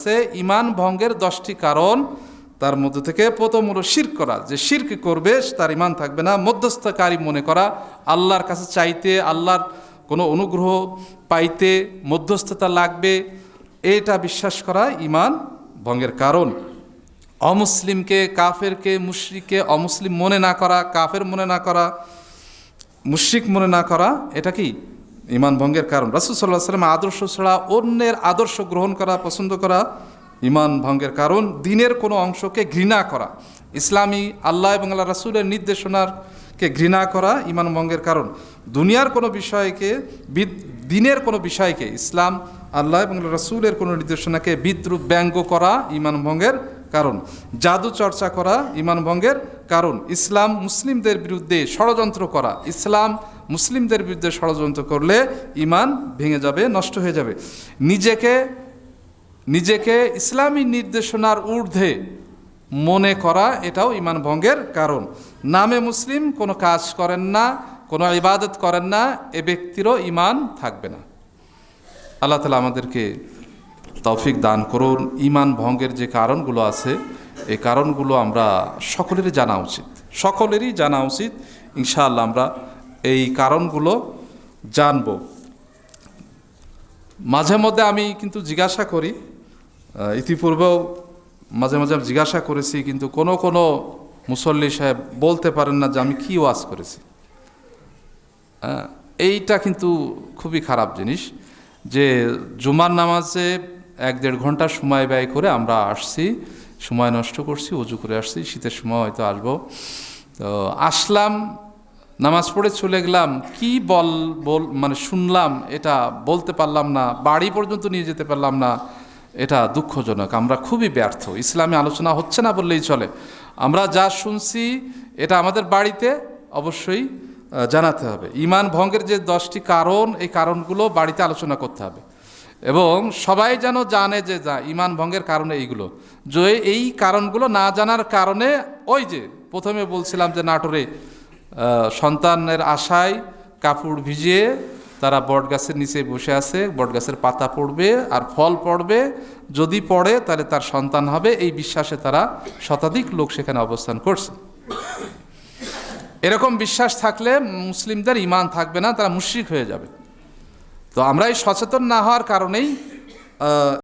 আছে ইমান ভঙ্গের দশটি কারণ। তার মধ্যে থেকে প্রথম হলো শির করা। যে শিরক করবে, তার ইমান থাকবে না। মধ্যস্থকারী মনে করা, আল্লাহর কাছে চাইতে, আল্লাহর কোনো অনুগ্রহ পাইতে মধ্যস্থতা লাগবে, এটা বিশ্বাস করা ইমান ভঙ্গের কারণ। অমুসলিমকে, কাফেরকে, মুশরিককে অমুসলিম মনে না করা, কাফের মনে না করা, মুশরিক মনে না করা, এটা কি? ইমান ভঙ্গের কারণ। রাসুল সাল্লাহ আদর্শ ছাড়া অন্যের আদর্শ গ্রহণ করা পছন্দ করা ইমান ভঙ্গের কারণ। দিনের কোনো অংশকে ঘৃণা করা, ইসলামী আল্লাহ এবং আল্লাহ রাসুলের নির্দেশনারকে ঘৃণা করা ইমান ভঙ্গের কারণ। দুনিয়ার কোনো বিষয়কে দিনের কোনো বিষয়কে, ইসলাম আল্লাহ এবং রাসুলের কোনো নির্দেশনাকে বিদ্রুপ ব্যঙ্গ করা ইমান ভঙ্গের কারণ। জাদু চর্চা করা ইমান ভঙ্গের কারণ। ইসলাম মুসলিমদের বিরুদ্ধে ষড়যন্ত্র করা, ইসলাম মুসলিমদের বিরুদ্ধে ষড়যন্ত্র করলে ইমান ভেঙে যাবে, নষ্ট হয়ে যাবে। নিজেকে নিজেকে ইসলামী নির্দেশনার ঊর্ধ্বে মনে করা এটাও ইমান ভঙ্গের কারণ। নামে মুসলিম কোনো কাজ করেন না, কোনো ইবাদত করেন না, এ ব্যক্তিরও ইমান থাকবে না। আল্লাহ তালা আমাদেরকে তৌফিক দান করুন। ইমান ভঙ্গের যে কারণগুলো আছে এই কারণগুলো আমরা সকলেরই জানা উচিত। সকলেরই জানা উচিত। ইনশাআল্লাহ আমরা এই কারণগুলো জানব। মাঝে মধ্যে আমি কিন্তু জিজ্ঞাসা করি ইতিপূর্বেও মাঝে মাঝে আমি জিজ্ঞাসা করেছি কিন্তু কোনো কোনো মুসল্লি সাহেব বলতে পারেন না যে আমি কী ওয়াজ করেছি। হ্যাঁ, এইটা কিন্তু খুবই খারাপ জিনিস যে জুমার নামাজে এক দেড় ঘণ্টা সময় ব্যয় করে আমরা আসছি সময় নষ্ট করছি উজু করে আসছি শীতের সময় হয়তো আসব। তো আসলাম নামাজ পড়ে চলে গেলাম, কি বল বল মানে শুনলাম, এটা বলতে পারলাম না, বাড়ি পর্যন্ত নিয়ে যেতে পারলাম না, এটা দুঃখজনক, আমরা খুবই ব্যর্থ, ইসলামে আলোচনা হচ্ছে না বললেই চলে। আমরা যা শুনছি, এটা আমাদের বাড়িতে অবশ্যই জানাতে হবে। ইমান ভঙ্গের যে দশটি কারণ, এই কারণগুলো বাড়িতে আলোচনা করতে হবে। এবং সবাই যেন জানে যে, যা ইমান ভঙ্গের কারণে এইগুলো। যে এই কারণগুলো না জানার কারণে, ওই যে প্রথমে বলছিলাম যে নাটোরে সন্তানের আশায় কাপড় ভিজিয়ে তারা বটগাছের নিচে বসে আছে, বটগাছের পাতা পড়বে আর ফল পড়বে। যদি পড়ে, তাহলে তার সন্তান হবে। এই বিশ্বাসে তারা শতাধিক লোক সেখানে অবস্থান করছে। এরকম বিশ্বাস থাকলে মুসলিমদের ইমান থাকবে না, তারা মুশরিক হয়ে যাবে। তো আমরা এই সচেতন না হওয়ার কারণেই